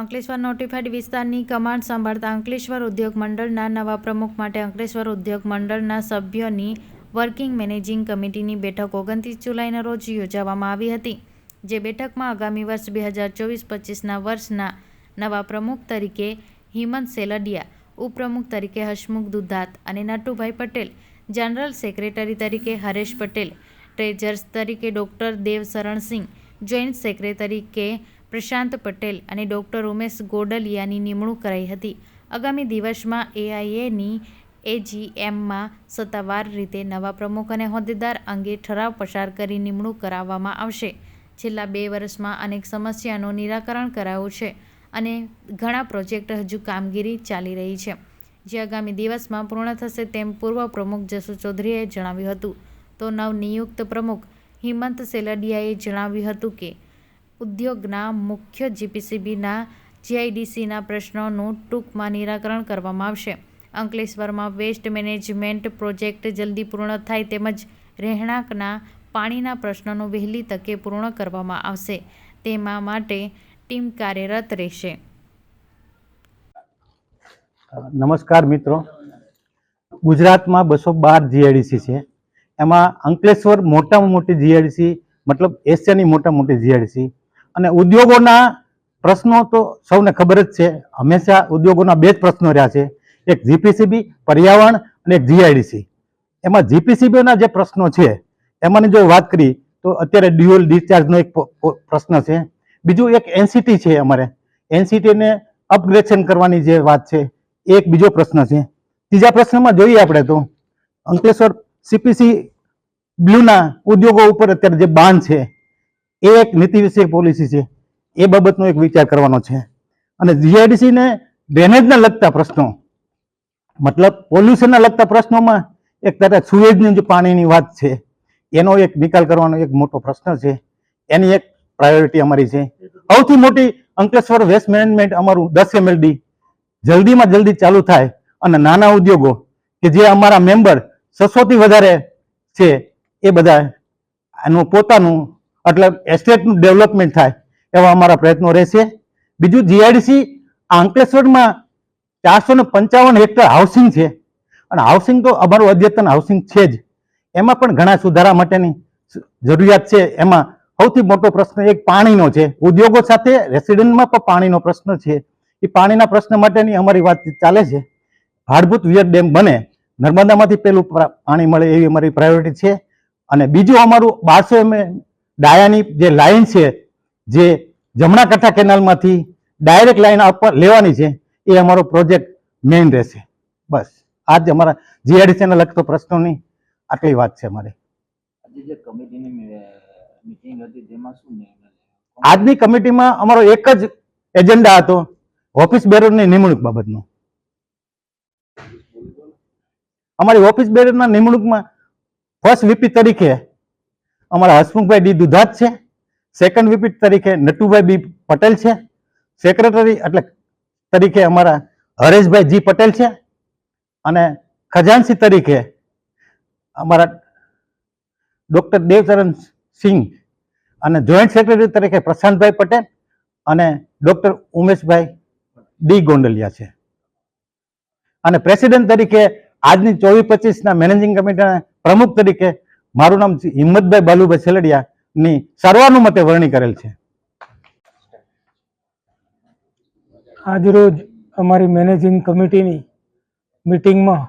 Ankleshwar notified વિસ્તારની command સંભાળતા અંકલેશ્વર ઉદ્યોગ મંડળના નવા પ્રમુખ માટે અંકલેશ્વર ઉદ્યોગ મંડળના સભ્યોની વર્કિંગ મેનેજિંગ કમિટીની બેઠક ઓગણત્રીસ જુલાઈના રોજ યોજવામાં આવી હતી, જે બેઠકમાં આગામી વર્ષ બે હજાર ચોવીસ પચીસના વર્ષના નવા પ્રમુખ તરીકે હિમંત સેલડિયા, ઉપપ્રમુખ તરીકે હસમુખ દુધાત અને નટુભાઈ પટેલ, જનરલ સેક્રેટરી તરીકે હરેશ પટેલ, ટ્રેજર્સ તરીકે doctor Dev Sharansinh joint secretary કે પ્રશાંત પટેલ અને ડૉક્ટર ઉમેશ ગોડલિયાની નિમણૂક કરાઈ હતી. આગામી દિવસમાં એઆઈએની એજીએમમાં સત્તાવાર રીતે નવા પ્રમુખ અને હોદ્દેદાર અંગે ઠરાવ પસાર કરી નિમણૂક કરાવવામાં આવશે. છેલ્લા બે વર્ષમાં અનેક સમસ્યાનું નિરાકરણ કરાયું છે અને ઘણા પ્રોજેક્ટ હજુ કામગીરી ચાલી રહી છે. જે આગામી દિવસમાં પૂર્ણ થશે તેમ પૂર્વ પ્રમુખ જસુ ચૌધરીએ જણાવ્યું હતું. તો નવનિયુક્ત પ્રમુખ હિમંત સેલડિયાએ જણાવ્યું હતું કે ઉદ્યોગના મુખ્ય જીપીસીબીના જીઆઈડીસીના પ્રશ્નોનું ટૂંકમાં નિરાકરણ કરવામાં આવશે. અંકલેશ્વરમાં વેસ્ટ મેનેજમેન્ટ પ્રોજેક્ટ જલ્દી પૂર્ણ થાય તેમજ રહેણાંકના પાણીના પ્રશ્નોનું વહેલી તકે પૂર્ણ કરવામાં આવશે. તેમાં માટે ટીમ કાર્યરત રહેશે. નમસ્કાર મિત્રો. ગુજરાતમાં બસો બાર જીઆઈડીસી છે. એમાં અંકલેશ્વર મોટામાં મોટી જીઆઈડીસી, મતલબ એશિયાની મોટા મોટી જીઆઈડીસી અને ઉદ્યોગોના પ્રશ્નો તો સૌને ખબર જ છે. હંમેશા ઉદ્યોગોના બે જ પ્રશ્નો રહ્યા છે. એક જીપીસીબી, પર્યાવરણ અને એક જીઆઈડીસી. એમાં જીપીસીબીના જે પ્રશ્નો છે, એમાંની જો વાત કરી, તો અત્યારે ડ્યુઅલ ડિસ્ચાર્જનો એક પ્રશ્ન છે. બીજું એક એનસીટી છે અમારે. એનસીટીને અપગ્રેડેશન કરવાની જે વાત છે, એ એક બીજો પ્રશ્ન છે. ત્રીજા પ્રશ્નમાં જોઈએ આપણે તો, અંકલેશ્વર સીપીસી બ્લુના ઉદ્યોગો ઉપર અત્યારે જે બાન છે એ એક નીતિ વિષયક પોલિસી છે. એ બાબતનો એક વિચાર કરવાનો છે. અને જીઆઈડીસીને ડ્રેનેજને લગતા પ્રશ્નો, મતલબ પોલ્યુશનના લગતા પ્રશ્નોમાં એક તથા સુએજની જે પાણીની વાત છે, એનો એક નિકાલ કરવાનો એક મોટો પ્રશ્ન છે. એની એક પ્રાયોરિટી અમારી છે. સૌથી મોટી અંકલેશ્વર વેસ્ટ મેનેજમેન્ટ અમારું દસ એમએલડી જલ્દીમાં જલ્દી ચાલુ થાય અને નાના ઉદ્યોગો કે જે અમારા મેમ્બર છસોથી વધારે છે, એ બધા એનું પોતાનું એટલે એસ્ટેટનું ડેવલપમેન્ટ થાય એવા અમારા પ્રયત્નો રહેશે. બીજું જીઆઈડીસી અંકલેશ્વરમાં ચારસો ને પંચાવન હેક્ટર હાઉસિંગ છે. અને હાઉસિંગ તો અમારું અદ્યતન હાઉસિંગ છે જ. એમાં પણ ઘણા સુધારા માટેની જરૂરિયાત છે. એમાં સૌથી મોટો પ્રશ્ન એક પાણીનો છે. ઉદ્યોગો સાથે રેસિડેન્ટમાં પણ પાણીનો પ્રશ્ન છે. એ પાણીના પ્રશ્ન માટેની અમારી વાતચીત ચાલે છે. ભાડભૂત વિયર ડેમ બને. નર્મદામાંથી પેલું પાણી મળે એવી અમારી પ્રાયોરિટી છે. અને બીજું અમારું બારસો એમ ડાયાની જે લાઈન છે જે જમણા કઠા કેનાલમાંથી ડાયરેક્ટ લાઈન આપવા લેવાની છે એ અમારો પ્રોજેક્ટ મેઇન રહેશે. બસ આજ જ અમારા જીઆઈડીસીને લગતો પ્રશ્નોની આટલી વાત છે અમારે. જે? આજની કમિટીમાં અમારો એક જ એજન્ડા હતો ઓફિસ બેરરની નિમણૂક બાબતનો. અમારી ઓફિસ બેરરના નિમણૂકમાં ફર્સ્ટ વીપી તરીકે અમારા હસમુખભાઈ ડી દુધાત છે. સેકન્ડ વીપી તરીકે નટુભાઈ બી પટેલ છે. સેક્રેટરી એટલે તરીકે અમારા હરેશભાઈ જી પટેલ છે. અને ખજાનસી તરીકે અમારા ડોક્ટર દેવચરણ સિંહ અને જોઈન્ટ સેક્રેટરી તરીકે પ્રશાંતભાઈ પટેલ અને ડોક્ટર ઉમેશભાઈ ડી ગોંડલિયા છે. અને પ્રેસિડેન્ટ તરીકે આજની ચોવીસ પચીસના મેનેજિંગ કમિટીના પ્રમુખ તરીકે મારું નામ હિંમતભાઈ બાલુભાઈ સેલડિયાની સર્વાનુમતે વરણી કરેલ છે. આજરોજ અમારી મેનેજિંગ કમિટીની મિટિંગમાં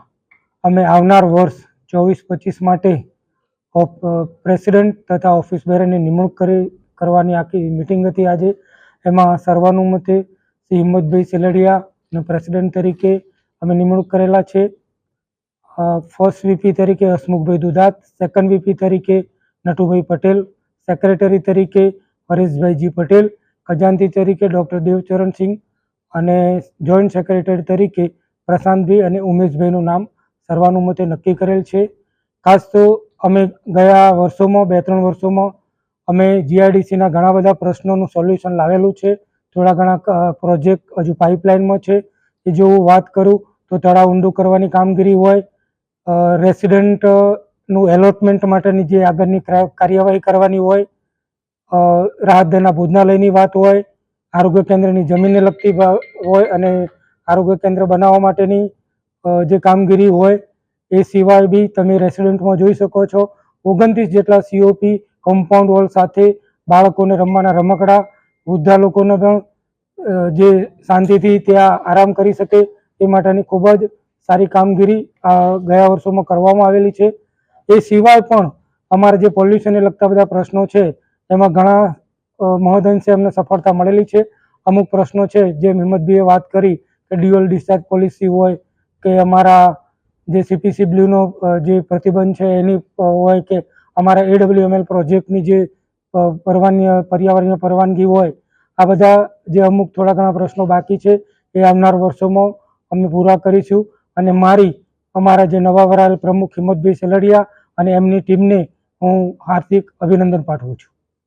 અમે આવનાર વર્ષ ચોવીસ પચીસ માટે પ્રેસિડેન્ટ તથા ઓફિસ બેરની નિમણૂક કરી, કરવાની આખી મિટિંગ હતી આજે. એમાં સર્વાનુમતે શ્રી હિંમતભાઈ સેલડિયાને પ્રેસિડેન્ટ તરીકે અમે નિમણૂક કરેલા છે. ફર્સ્ટ વીપી તરીકે હસમુખભાઈ દુધાત સેકન્ડ વીપી તરીકે નટુભાઈ પટેલ સેક્રેટરી તરીકે હરેશભાઈજી પટેલ ખજાનતી તરીકે ડૉક્ટર દેવચરણસિંહ અને જોઈન્ટ સેક્રેટરી તરીકે પ્રશાંતભાઈ અને ઉમેશભાઈનું નામ સર્વાનુમતે નક્કી કરેલ છે. ખાસ તો અમે ગયા વર્ષોમાં બે ત્રણ વર્ષોમાં અમે જીઆઈડીસીના ઘણા બધા પ્રશ્નોનું સોલ્યુશન લાવેલું છે. થોડા ઘણા પ્રોજેક્ટ હજુ પાઇપલાઇનમાં છે. એ જો હું વાત કરું તો તળાવ ઊંડું કરવાની કામગીરી હોય રેસિડેન્ટનું એલોટમેન્ટ માટેની જે આગળની ક્રા- કાર્યવાહી કરવાની હોય અ, રાહત દરના ભોજનાલયની વાત હોય આરોગ્ય કેન્દ્રની જમીનને લગતી હોય અને આરોગ્ય કેન્દ્ર બનાવવા માટેની જે કામગીરી હોય એ સિવાય બી તમે રેસિડેન્ટમાં જોઈ શકો છો ઓગણત્રીસ જેટલા સીઓપી કમ્પાઉન્ડ વોલ સાથે બાળકોને રમવાના રમકડા વૃદ્ધા લોકોને પણ જે શાંતિથી ત્યાં આરામ કરી શકે એ માટેની ખૂબ જ સારી કામગીરી આ ગયા વર્ષોમાં કરવામાં આવેલી છે. એ સિવાય પણ અમારા જે પોલ્યુશનને લગતા બધા પ્રશ્નો છે, એમાં ઘણા મહદઅંશે અમને સફળતા મળેલી છે. અમુક પ્રશ્નો છે જેમ હિંમતભાઈએ વાત કરી કે ડ્યુઅલ ડિસ્ચાર્જ પોલિસી હોય, કે અમારા જે સીપીસી બ્લ્યુનો જે પ્રતિબંધ છે, એની હોય કે અમારા એડબ્લ્યુએમએલ પ્રોજેક્ટની જે પરવાની પર્યાવરણીય પરવાનગી હોય, આ બધા જે અમુક થોડા ઘણા પ્રશ્નો બાકી છે, એ આવનાર વર્ષોમાં અમે પૂરા કરીશું. અને મારી, અમારા જે નવા વરાયેલ પ્રમુખ હિંમતભાઈ સેલડિયા અને એમની ટીમને હું હાર્દિક અભિનંદન પાઠવું છું.